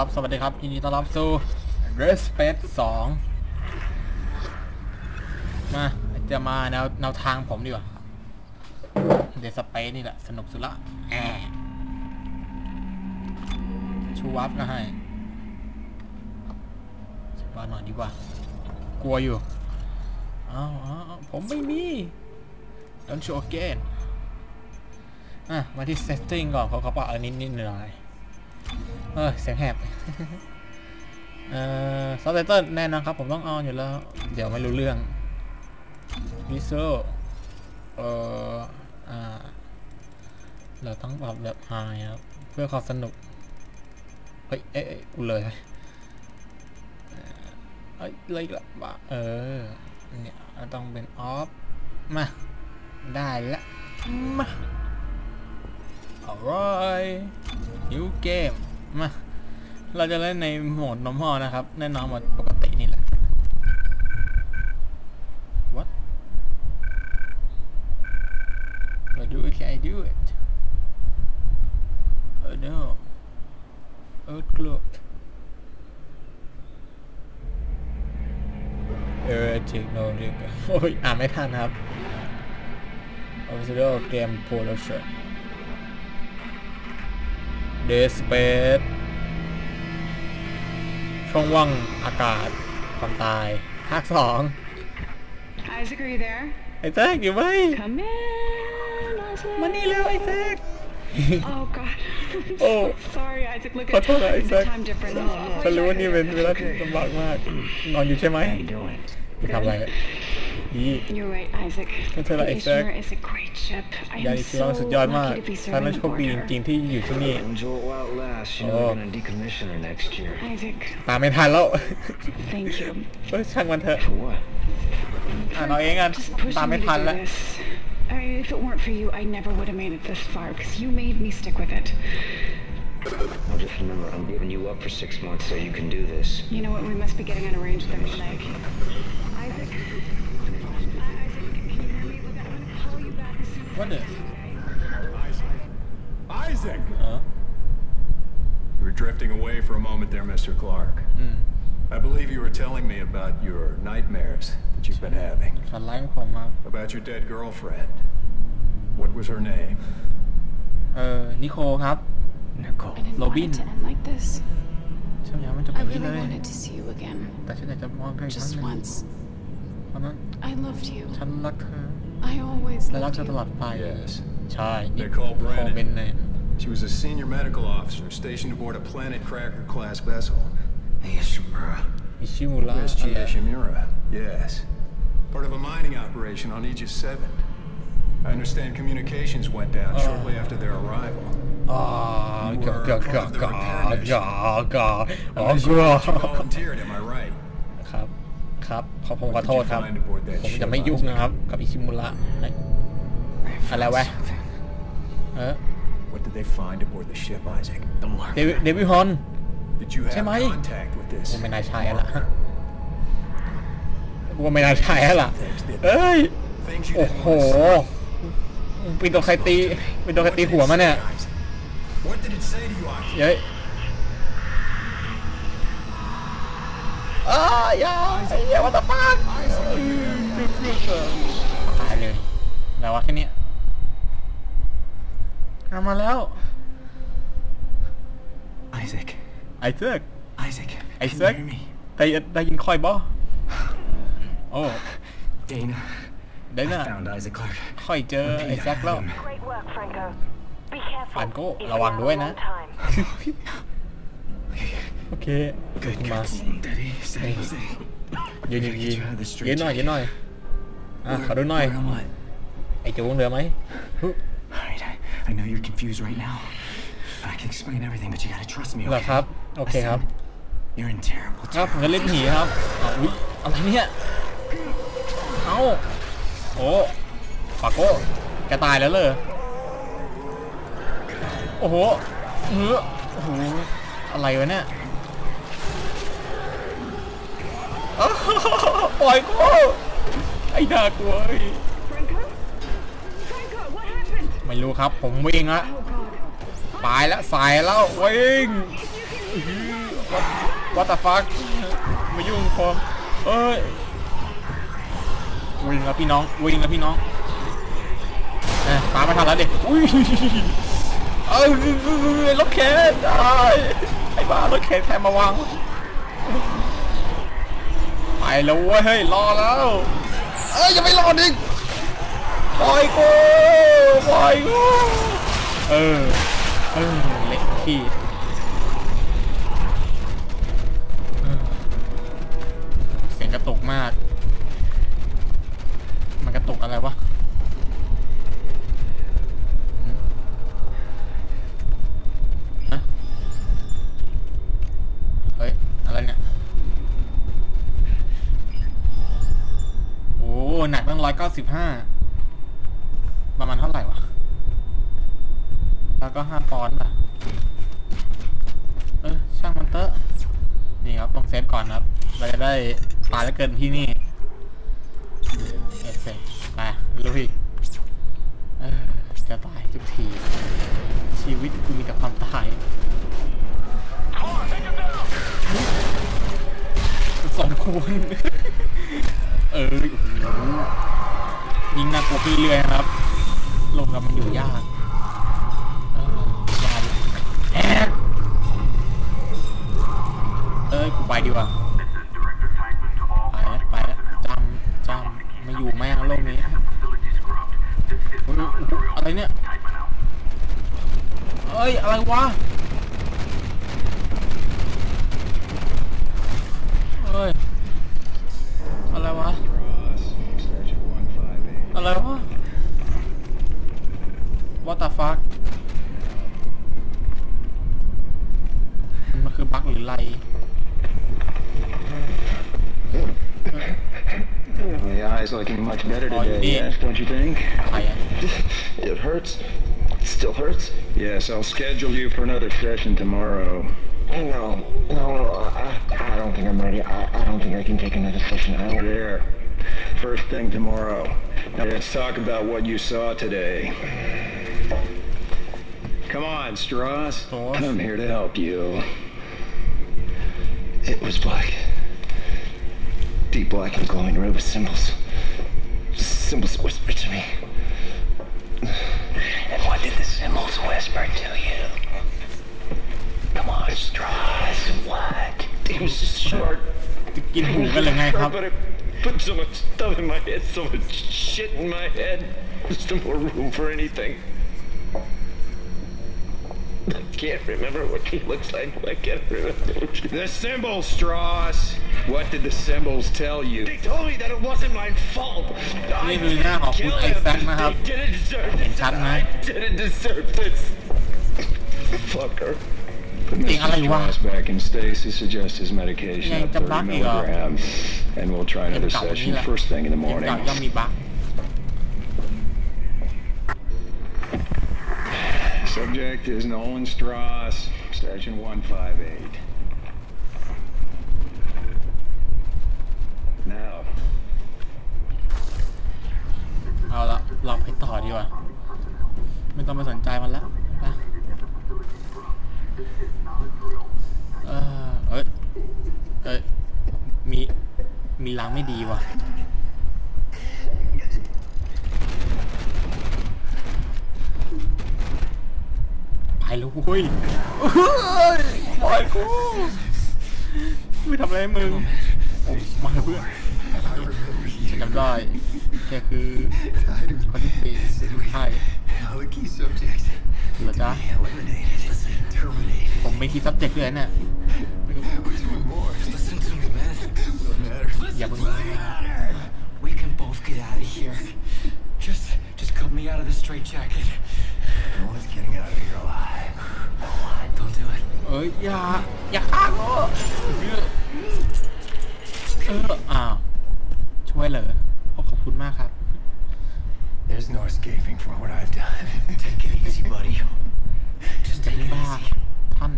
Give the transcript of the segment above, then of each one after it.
ครับ สวัสดีครับยินดีต้อนรับสู่ r e s p a c e 2 มาจะมาแนวแนวทางผมดีกว่าเดสเปซนี่แหละ สนุกสุดละแอบชูวับก็ให้สบายหน่อยดีกว่า กลัวอยู่อ้าวผมไม่มี Don't show again อะ มาที่ setting ก่อนเขาเขาปรับอะไรนิดนิดหน่อย เออเสียงแหบ เอ่อซับไตเติลแน่นอนครับ ผมต้องเอาอยู่แล้ว เดี๋ยวไม่รู้เรื่องวิโซเอ่ออ่า เราต้องปรับแบบไฮครับ เพื่อความสนุก เฮ้ย เอ้ยเอ้ยกูเลยเฮ้ยเอ้ยเลยละบ้าเออ เนี่ยต้องเป็นออฟ มา ได้ละมา alright new game มาเราจะเล่นในโหมด normal นะครับ แน่นอนหมดปกตินี่แหละ what Why do I can I do it oh no oh clock เออเทคโนโลยีโอ้ยอ่านไม่ทันครับ Official Game Production Dead Space ช่องว่างอากาศความตายภาคสอง Isaac, are you there? ไอ้แจ๊กอยู่ไหม Come in, Isaac. มานี่เร็วไอ้แจ๊ก Oh God. Oh. Sorry, Isaac. Look ขอ at โทษนะไอ้ the แจ๊ก time difference. ฉันรู้ว่านี่เป็นเวลาที่ลำบากมาก นอนอยู่ใช่ไหม How you doing? ไปทำอะไรดี You're right, Isaac. Can tell The that, Isaac. Ishimura is a great ship. I ยา am ดิ so ชิวสุดยอดมาก lucky to be ฉันนั้น serving โชคดี aboard จ her. ริงๆที่อยู่ที่นี่ Enjoy it while it lasts. You know Oh. we're gonna decommission her next year. Isaac, ตามไม่ทันแล้ว thank you. เฮ้ยช่างมันเถอะ For what? อ่านเอาเองกัน Just ตาม pushing ไม่ me ทัน to do แล้ว this. I, if it weren't for you, I never would have made it this far because you made me stick with it. Well, just remember, I'm giving you up for six months so you can do this. You know what? We must be getting on a range there, Snake. Isaac. wasn't it? Isaac! Huh? You were drifting away for a moment there, Mr. Clark. Mm. I believe you were telling me about your nightmares that you've been having. About your dead girlfriend. What was her name? Uh, Nicole, huh? Nicole. I didn't Robin. want it to end like this. I really wanted to see you again. Just once. I loved you. ฉันรักเธอ I always และรัก loved เธอตลอ you. ดไป Yes. ใช่นี่ Nicole โค Brennan เบนเนน She was a senior medical officer stationed aboard a Planet Cracker class vessel. Hey, Ishimura. อิชิมุระ USG Ishimura. Yes. Part of a mining operation on Aegis 7. I understand communications went down shortly after their arrival. อ๋อกากากากากากาอ๋อ Unless ก you ลัว thought you volunteered, am I right? ครับครับขอผมขอโทษครับ What did you find aboard that ผม ship, จะไม่ยุ่งนะครับ กับอิชิมุระเฮ้ย I found Hello, eh? something. เออ What did they find aboard the ship, Isaac? The marker. เดวิเดวิฮอน Did you have Tim, I- contact with this? กูไม่น่าใช่แล้วล่ะกูไม่น่าใช่แล้วล่ะเอ้ย Things you โอ้ didn't โห want to see. เป็นตัวใครตีเป็นตัวใครตีหัวมาเนี่ย What did it say to you, Isaac? เย้ อ้าย่าย่าวัตพักตายเลยแล้ววะแค่นี้กลับมาแล้วไอแซคไอแซคไอแซคไอแซคได้ได้ยินคอยบ่โอ้เดน่าเดน่าคอยเจอไอแซกแล้วฟันโกระวังด้วยนะ โอเค Good, มา good. Steady, steady, steady. ยืนยืน Get ยืน you out of the street. ยืนหน่อยยืนหน่อยอะขอดูหน่อย Where am I? ไอ้จูงเหลือไหมฮึ Alright, I, I know you're confused right now. I can explain everything, but you gotta trust me, เหรอ okay? ครับ โอเคครับ Listen, You're in terrible, ครับผม terrible จะเล่นผีครับอ้าวอุ๊ยอะไรเนี่ยเอ้าโอ้ปากโก้แกตายแล้วเลยโอ้โหเฮ้อโอ้โหอะไรวะเนี่ย ปล่อยกูไอ้น่ากลัวเฮ้ยไม่รู้ครับ ผมวิ่งละ Oh God. ตายแล้วสายแล้ววิ่ง Can you hear me? what what the fuck มายุ่งกับผมเอ้ยวิ่งแล้วพี่น้องวิ่งแล้วพี่น้องเอ้ยตามไม่ทันแล้วเด็กอุ้ยเอ้ยรถเข็นได้ไอ้บ้ารถเข็นใครมาวาง แล้วเว้ยเฮ้ยรอแล้วเอ้ยอย่าไปรอดิปล่อยกูปล่อยกูเออเออเละขี้เออเสียงกระตุกมาก มันกระตุกอะไรวะฮะเฮ้ย อะไรเนี่ย โอ้ หนักตั้ งร้อยเก้าสิบห้าประมาณเท่าไหร่วะ แล้วก็ห้าปอนด์ป่ะ เออช่างมันเตอะนี่ครับต้องเซฟก่อนครับเราจะได้ตายแล้วเกินที่นี่เอเซ่ไปลุยจะตายทุกที ชีวิตกูมีแต่ความตายสมควร ยิงหนักเรื่อยนะครับ ลงกับมันอยู่ยากเออมาดิแอกเอ้ยกูไปดีกว่าไปแล้วไปแล้วจำจำไม่อยู่แม่งโลกนี้อุ๊ยอุ๊ยอุ๊ยอะไรเนี่ยเอ้ย อะไรวะเอ้ย What the fuck มันคือบั๊กหรืออะไร The eye's looking much better Oh, you today, did. yes, don't you think? ใครอะ It hurts. It still hurts? Yes, I'll schedule you for another session tomorrow. No, no, I, I don't think I'm ready. I, I don't think I can take another session. I don't. There. First thing tomorrow. Now let's talk about what you saw today. Come on, Strauss. I'm here to help you. It was black. Deep black and glowing red with symbols. Symbols whispered to me. And what did the symbols whisper to you? Come on, Strauss, what? It was just short. It was just short, but it put so much stuff in my head, so much shit in my head. There's no more room for anything. I can't remember what he looks like. I can't remember what he... The symbols, Strauss. What did the symbols tell you? They told me that it wasn't my fault. นี่คือหน้าของคุณไอแซคนะครับ They didn't deserve เห็น this. ชัดไหม I didn't deserve this. Fucker. Put Ting, Mr. alay wa. Strauss back in stasis, adjust his medication Yang at 30 jebak nih, kok. milligrams. And we'll try เกม another เก่านี้ session แหละ first thing in the เกม morning. Subject is Nolan Strauss, station 158. Now, เอาละเราไปต่อดีกว่า ไม่ต้องไปสนใจมันแล้วไปเออเอ้ยเอ้ยมี มีลางไม่ดีว่ะ แล้วเว้ยเฮ้ยปล่อยกูไม่ทำอะไรให้มึงโอ้มาเถอะเพื่อนฉันจำได้แกคือคนที่สี่ใช่ All the key subjects เหรอจ๊ะ eliminated. Terminated. ผมไม่คิด subject ด้วยนะเนี่ย We're doing more. Listen to me, man. Don't matter. อย่าเพิ่ง We can both get out of here. Just, just cut me out of this straitjacket. No one's getting out of here alive. อ้ย อย่า อย่าฆ่ากูเอออ้าว ช่วยเหรอโอ้ขอบคุณมากครับ There's no escaping from what I've done. Take it easy, buddy. Just จะ take ไม่ it บ้า easy. ท่าน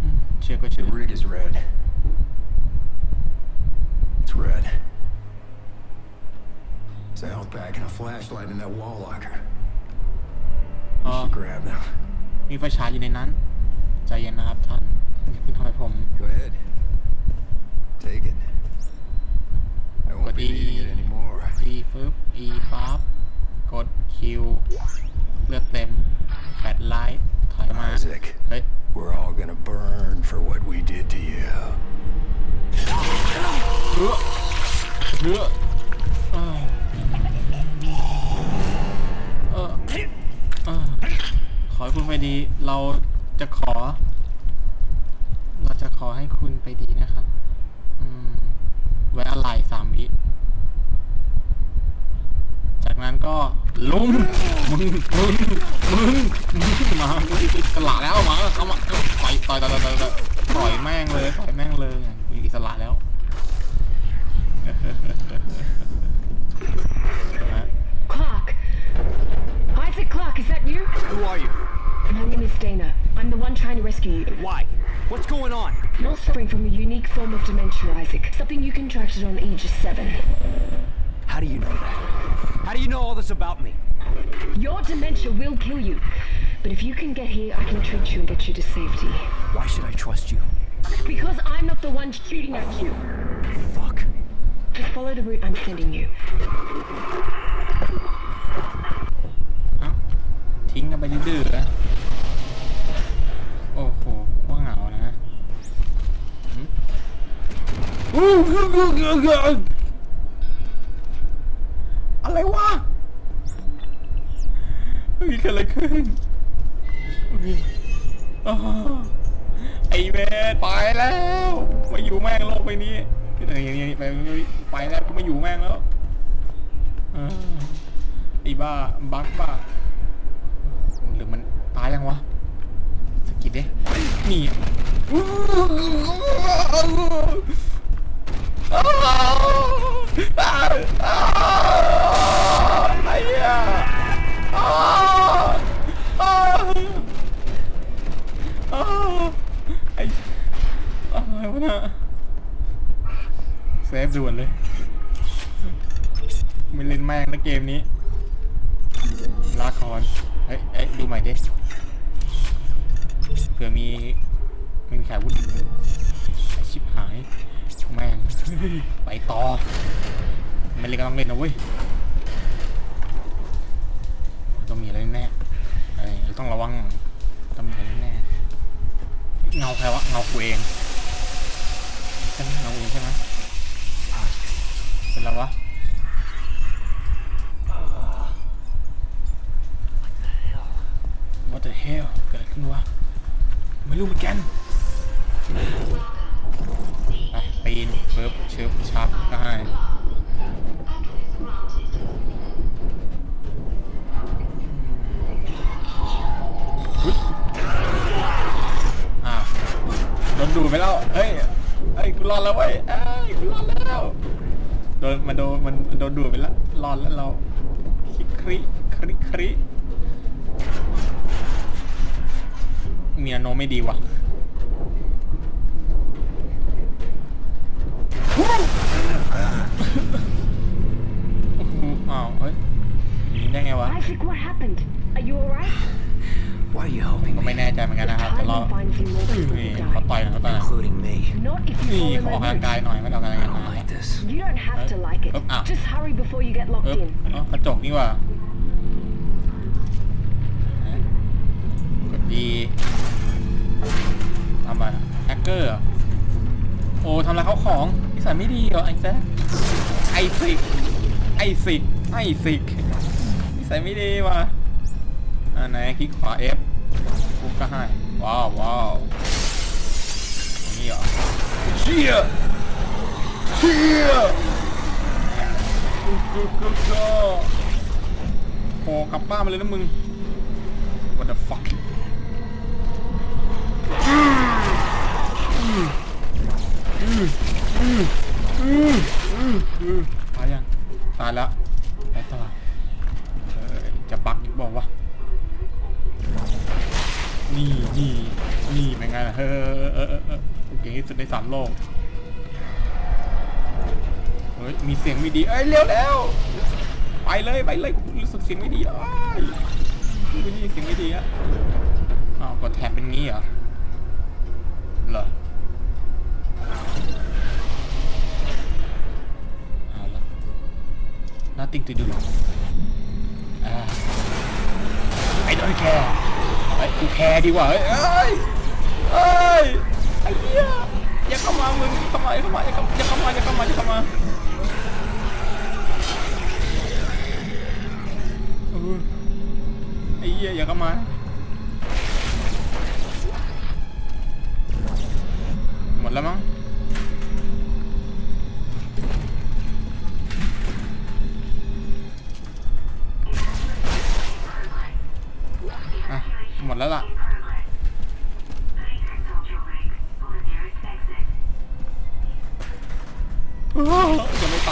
อืมเชื่อก็เชื่ The อ rig is red. It's red. There's a health pack and a flashlight in that wall locker. You Oh. should grab them. มีไฟฉายอยู่ในนั้น ใจเย็นนะครับท่านอย่าเพิ่งทำให้ผม Go ahead. Take it. I won't be But needing it he- anymore. E ฟึบ E ปั๊บกด Q เลือดเต็มแฟลชไลท์ถอยมา Isaac, เฮ้ย we're all gonna burn for what we did to you. เรือ ดีเราจะขอ เราจะขอให้คุณไปดีนะครับอืมไว้อะไรสามวิจากนั้นก็ลุมมึงมึงมึงมึงมามึงอิสระแล้วมาเข้ามาต่อยต่อยต่อยต่อยต่อยต่อยแม่งเลยต่อยแม่งเลยอิสระแล้ว Clark! Isaac Clark, is that you? Who are you? My name is Dana. I'm the one trying to rescue you. Why? What's going on? You're suffering from a unique form of dementia, Isaac. Something you contracted on Aegis 7. How do you know that? How do you know all this about me? Your dementia will kill you. But if you can get here, I can treat you and get you to safety. Why should I trust you? Because I'm not the one shooting at you. Fuck. Just follow the route I'm sending you. เอ้าทิ้งกันไปดื้อๆนะ อะไรวะเฮ้ยเกิดอะไรขึ้นเฮ้ยอ้าวไอเวทไปแล้วมาอยู่แม่งโลกใบนี้ไปไปแล้วกูไม่อยู่แม่งแล้วออไอ้บ้าบักบ้าหรือมันตายยังวะสกิดดินี่ ไอ้เหี้ยไอ้อะไรวะน่ะเซฟด่วนเลย ไม่เล่นแม่งนะเกมนี้ ลาคอนเฮ้ยเอ้ยดูใหม่ดิเผื่อมีมีขายวุฒิชิบหายแม่ง ไปต่อ ไม่เล่นก็ต้องเล่นนะเว้ย ต้องมีอะไรแน่ต้องระวัง ต้องมีอะไรแน่ เงาใครวะ เงากูเอง เฮ้ยเฮ้ยกูรอดแล้วเว้ยเอ้ยกูรอดแล้วโดนมันโดนมันโดนดูดไปแล้วรอดแล้วเราคลิกคลิคลิกคลิมีอโนไม่ดีว่ะอ้าวเฮ้ยหนีได้ไงวะ ก็ไม่ me? แน่ใจเหมือนกันนะครับแต่เรา Time will find you more people นี่ who เขา die. ต่อยหน่อยเขาต่อยหน่อย Including me. Not if นี่ you ขอออก follow กำลั my งกาย route. หน่อยไม่ได้ออกกำลัง I กาย don't มา like this. You don't have to like it. Up, up. Just hurry before you get locked เอ๊บ in. เอ้ากระจกนี่ว่ะกดดีทำอะไรแฮกเกอร์เหรอโอ้ทำอะไรเขาของนิสัยไม่ดีเหรอไอ้แซคไอซิกไอซิกไอซิกนิสัยไม่ดีว่ะ อ่าไหนคลิกขวา F ปุ๊บก็ให้ ว้าวว้าวอย่างนี่เหรอเชี่ยเชี่ยกูกูกูกูโผล่กลับบ้านมาเลยนะมึง what the fuck ตายยังตายแล้วไปต่อเอ้ยจะบักอีกบอกว่า นี่เป็นไงล่ะเฮ้อเก่งที่สุดในสามโลก เฮ้ย มีเสียงไม่ดี เอ้ยเร็วแล้ว ไปเลยไปเลยรู้สึกเสียงไม่ดีแล้วอ้ายไม่ด้ยินเสียงไม่ดีอะอ้าวกดแท็บเป็นงี้เหรอ เหรอเอาละ nothing to do อ่า I don't care ไอ้กูแคร์ดีกว่าเฮ้ย เอ้ยเอ้ยไอ้เหี้ยอย่าเข้ามามึงอย่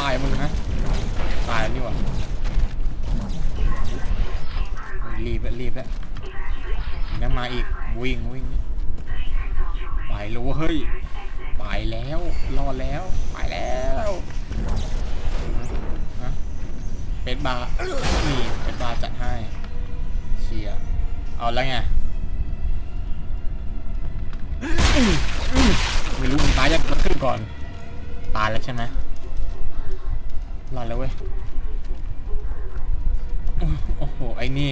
ตายมึงนะ ตายแล้วนี่หว่ารีบแล้วรีบแล้วยังมาอีกวิ่งวิ่งไปแล้วเฮ้ยไปแล้วรอดแล้วไปแล้วฮะเป็ดบาร์นี่เป็ดบาร์จัดให้เชียเอาแล้วไงไม่รู้มึงตายยังกระขึ้นก่อน ตายแล้วใช่ไหม รอดแล้วเว้ย โอ้โห ไอ้นี่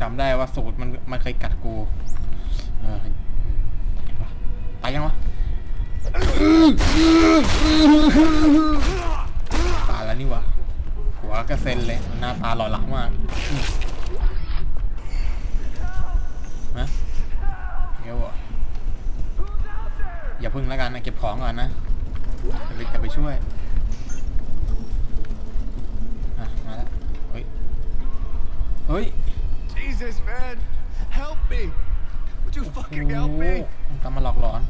จำได้ว่าสูตรมันมันเคยกัดกู เออเห็นปะตายยังวะตายแล้วนี่วะหัวกระเซ็นเลย หน้าตาหล่อหลังมากอืมฮะเดี๋ยวอะอย่าพึ่งแล้วกันนะเก็บของก่อนนะจะไปจะไปช่วยอะมาแล้วเฮ้ย เฮ้ย Jesus, man. Help me. Would you โอ้ fucking โห help me? มันตามมาหลอกหลอน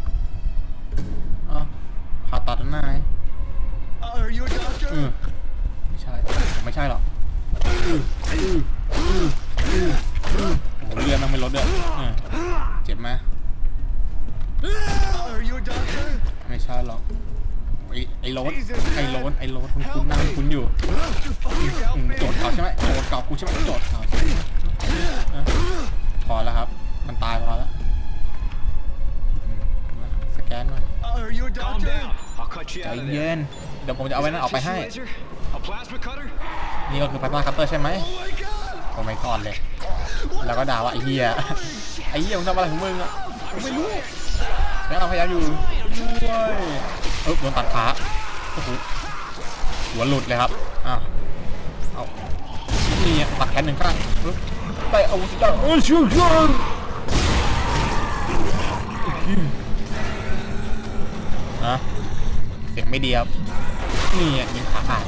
อ๋อผ่าตัดหน้าไง Uh, are you a เออ doctor? ไม่ใช่ผมไม่ใช่หรอกอื้ออื้ออื้ออื้ออื้อโอ้โหเลือดมันไม่ลดด้วยเออเจ็บไหม Are you a doctor? ไม่ใช่หรอก ไอ้ไอ้โรสไอ้โรสไอ้โรสคุณคุณนั่งคุณอยู่ Would you fucking help อืม me? โจทย์เก่าใช่ไหมโจทย์เก่ากูใช่ไหมโจทย์เก่าใช่ไหมเออพอแล้วครับ มันตายพอแล้วอืมมาสแกนหน่อย Are you a Calm doctor? down. I'll cut you ใจ out of เย็ there. นเดี๋ยวผมจะเอาไว้นั่นออกไปให้ Tissue laser? A plasma cutter? นี่ก็คือพาสมาคัตเตอร์ใช่ไหม Oh my god! โอ้ไม่ก่อนเลย แล้วก็ด่าว่าไอ้เหี้ย ไอ้เหี้ยมึงทำอะไรของมึงอะกูไม่รู้แล้วเราพยายามอยู่ ด้วยเออโดนตัดขาโอ้โหหัวหลุดเลยครับอ้าวเอานี่อะตัดแขนหนึ่งข้างไปเอาวุธได้โอ้ยชิวชิวอะเสียงไม่ดีครับนี่อะยิงขาขาด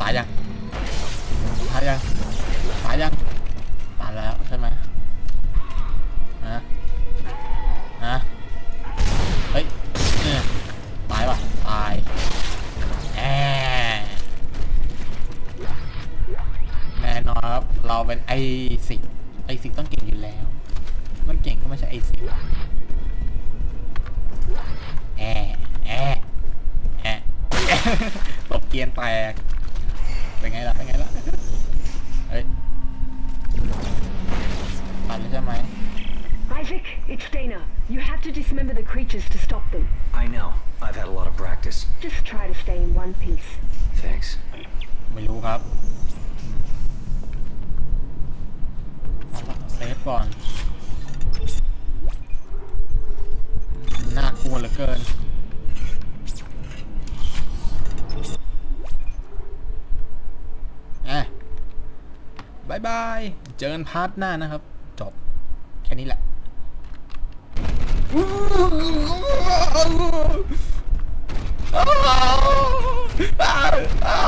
ตายยังตายยัง เราเป็นไอสิกไอสิกต้องเก่งอยู่แล้วมันเก่งก็ไม่ใช่ไอสิกแอแอแอตบเกียนแตกเป็นไงล่ะเป็นไงล่ะเฮ้ยปันแล้วใช่ไหม Isaac, it's Dana. You have to dismember the creatures to stop them. I know. I've had a lot of practice. Just try to stay in one piece. Thanks. ไม่รู้ครับ เซฟก่อน น่ากลัวเหลือเกินอะบายบาย เจอกันพาร์ทหน้านะครับ จบ แค่นี้แหละอ้าว